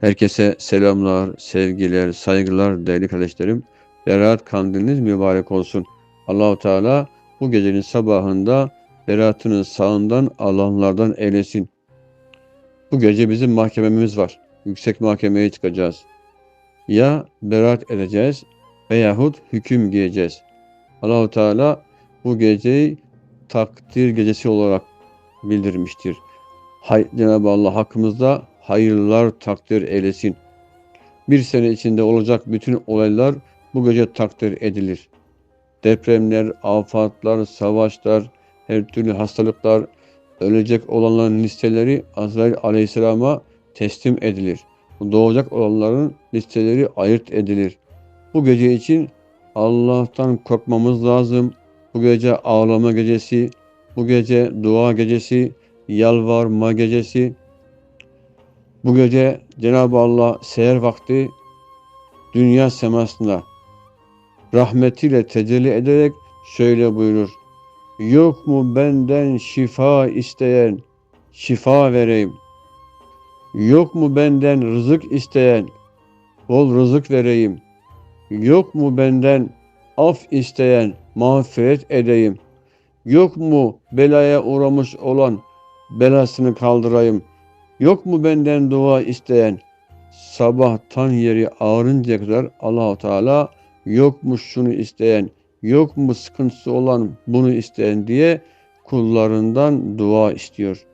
Herkese selamlar, sevgiler, saygılar değerli kardeşlerim. Berat kandiliniz mübarek olsun. Allahu Teala bu gecenin sabahında beratının sağından alanlardan eylesin. Bu gece bizim mahkememiz var. Yüksek mahkemeye çıkacağız. Ya berat edeceğiz veyahut hüküm giyeceğiz. Allahu Teala bu geceyi takdir gecesi olarak bildirmiştir. Hay, Cenab-ı Allah hakkımızda hayırlar takdir eylesin. Bir sene içinde olacak bütün olaylar bu gece takdir edilir. Depremler, afatlar, savaşlar, her türlü hastalıklar, ölecek olanların listeleri Azrail aleyhisselama teslim edilir. Doğacak olanların listeleri ayırt edilir. Bu gece için Allah'tan korkmamız lazım. Bu gece ağlama gecesi, bu gece dua gecesi, yalvarma gecesi. Bu gece Cenab-ı Allah seher vakti dünya semasında rahmetiyle tecelli ederek şöyle buyurur. Yok mu benden şifa isteyen, şifa vereyim. Yok mu benden rızık isteyen, bol rızık vereyim. Yok mu benden af isteyen, mağfiret edeyim. Yok mu belaya uğramış olan, belasını kaldırayım. Yok mu benden dua isteyen? Sabahtan yeri ağrıncaya kadar Allahu Teala yok mu şunu isteyen, yok mu sıkıntısı olan bunu isteyen diye kullarından dua istiyor.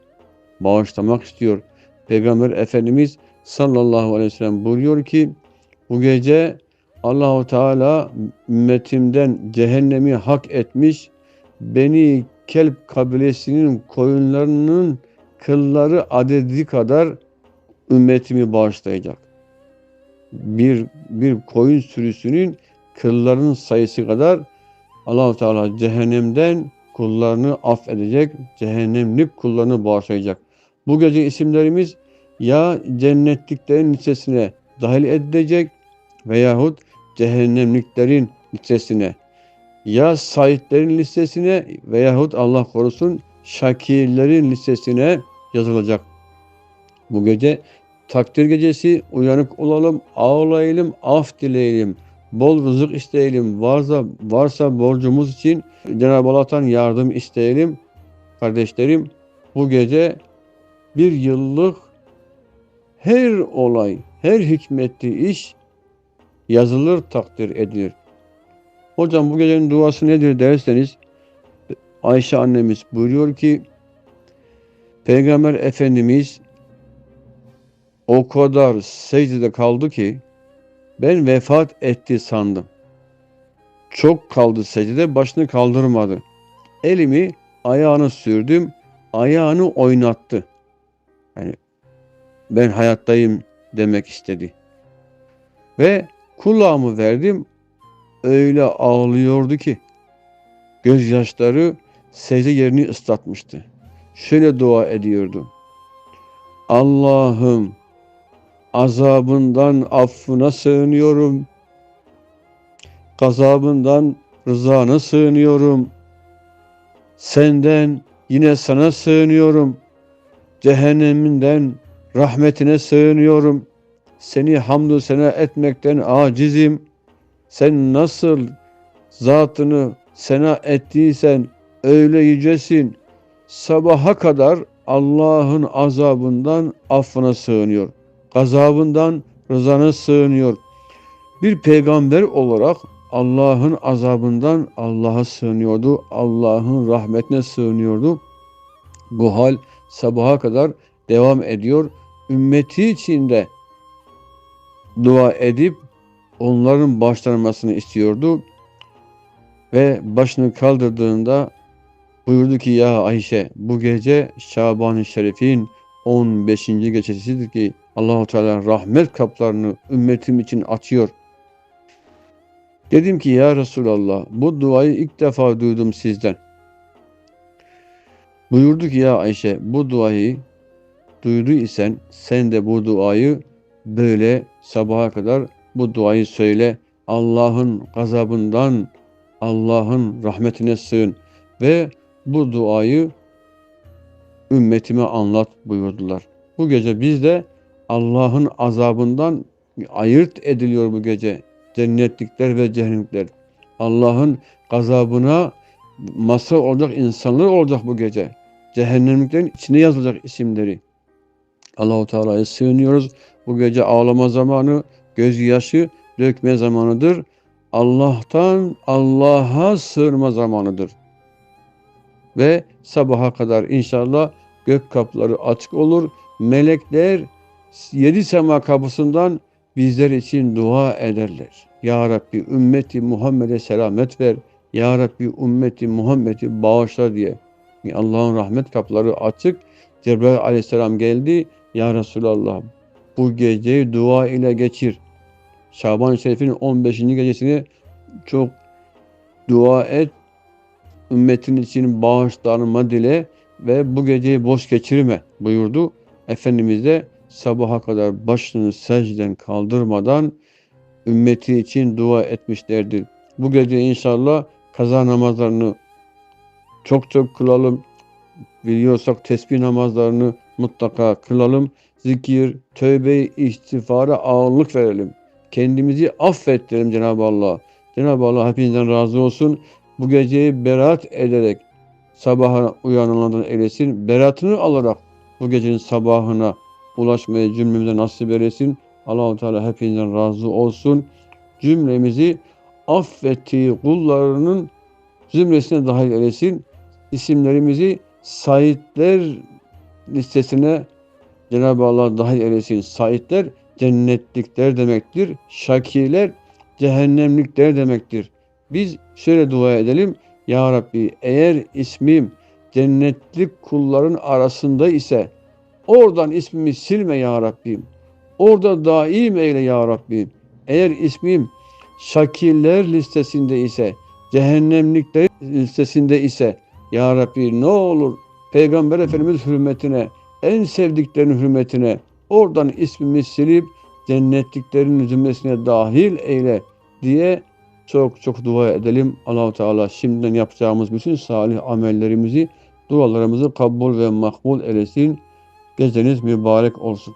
Bağışlamak istiyor. Peygamber Efendimiz sallallahu aleyhi ve sellem buyuruyor ki bu gece Allahu Teala ümmetimden cehennemi hak etmiş beni kelp kabilesinin koyunlarının kılları adedi kadar ümmetimi bağışlayacak. Bir, bir koyun sürüsünün kıllarının sayısı kadar allah Teala cehennemden kullarını affedecek, cehennemlik kullarını bağışlayacak. Bu gece isimlerimiz ya cennetliklerin listesine dahil edilecek veyahut cehennemliklerin listesine ya sahiplerin listesine veyahut Allah korusun şakirlerin listesine yazılacak. Bu gece takdir gecesi uyanık olalım, ağlayalım, af dileyelim, bol rızık isteyelim. Varsa varsa borcumuz için Cenab-ı Allah'tan yardım isteyelim. Kardeşlerim bu gece bir yıllık her olay, her hikmetli iş yazılır, takdir edilir. Hocam bu gecenin duası nedir derseniz Ayşe annemiz buyuruyor ki Peygamber Efendimiz o kadar secdede kaldı ki ben vefat etti sandım. Çok kaldı secdede başını kaldırmadı. Elimi ayağını sürdüm ayağını oynattı. Yani ben hayattayım demek istedi. Ve kulağımı verdim öyle ağlıyordu ki gözyaşları secde yerini ıslatmıştı. Şöyle dua ediyordu. Allah'ım azabından affına sığınıyorum. Gazabından rızana sığınıyorum. Senden yine sana sığınıyorum. Cehenneminden rahmetine sığınıyorum. Seni hamdü sena etmekten acizim. Sen nasıl zatını sena ettiysen öyle yücesin. Sabaha kadar Allah'ın azabından affına sığınıyor. Gazabından rızana sığınıyor. Bir peygamber olarak Allah'ın azabından Allah'a sığınıyordu. Allah'ın rahmetine sığınıyordu. Bu hal sabaha kadar devam ediyor. Ümmeti içinde dua edip onların başlanmasını istiyordu. Ve başını kaldırdığında buyurdu ki ya Ayşe bu gece Şaban-ı Şerif'in 15. gecesidir ki Allahu Teala rahmet kaplarını ümmetim için açıyor. Dedim ki ya Resulallah bu duayı ilk defa duydum sizden. Buyurdu ki ya Ayşe bu duayı duydu sen de bu duayı böyle sabaha kadar bu duayı söyle. Allah'ın gazabından Allah'ın rahmetine sığın ve bu duayı ümmetime anlat buyurdular. Bu gece biz de Allah'ın azabından ayırt ediliyor bu gece. Cennetlikler ve cehennemlikler. Allah'ın gazabına mazhar olacak insanlar olacak bu gece. Cehennemliklerin içine yazılacak isimleri. Allahu Teala'ya sığınıyoruz. Bu gece ağlama zamanı, gözyaşı dökme zamanıdır. Allah'tan Allah'a sığınma zamanıdır. Ve sabaha kadar inşallah gök kapıları açık olur. Melekler yedi sema kapısından bizler için dua ederler. Ya Rabbi ümmeti Muhammed'e selamet ver. Ya Rabbi ümmeti Muhammed'i bağışla diye. Allah'ın rahmet kapıları açık. Cebrail aleyhisselam geldi. Ya Resulallah bu geceyi dua ile geçir. Şaban Şerif'in 15. gecesini çok dua et. Ümmetin için bağışlanma dile ve bu geceyi boş geçirme buyurdu. Efendimiz de sabaha kadar başını secden kaldırmadan ümmeti için dua etmişlerdir. Bu gece inşallah kaza namazlarını çok çok kılalım. Biliyorsak tesbih namazlarını mutlaka kılalım. Zikir, tövbe, istiğfara ağırlık verelim. Kendimizi affettirelim Cenab-ı Allah. Cenab-ı Allah hepinizden razı olsun. Bu geceyi berat ederek sabaha uyananlardan eylesin. Beratını alarak bu gecenin sabahına ulaşmayı cümlemize nasip eylesin. Allahu Teala hepinizden razı olsun. Cümlemizi affettiği kullarının zümresine dahil eylesin. İsimlerimizi Saitler listesine Cenab-ı Allah dahil eylesin. Saitler cennetlikler demektir. Şakirler cehennemlikler demektir. Biz şöyle dua edelim. Ya Rabbi eğer ismim cennetlik kulların arasında ise oradan ismimi silme ya Rabbim. Orada daim eyle ya Rabbim. Eğer ismim şakirler listesinde ise, cehennemlikler listesinde ise ya Rabbi ne olur Peygamber Efendimiz hürmetine, en sevdiklerinin hürmetine oradan ismimi silip cennetliklerin zümresine dahil eyle diye çok çok dua edelim. Allahu Teala şimdiden yapacağımız bütün salih amellerimizi, dualarımızı kabul ve makbul eylesin. Geceniz mübarek olsun.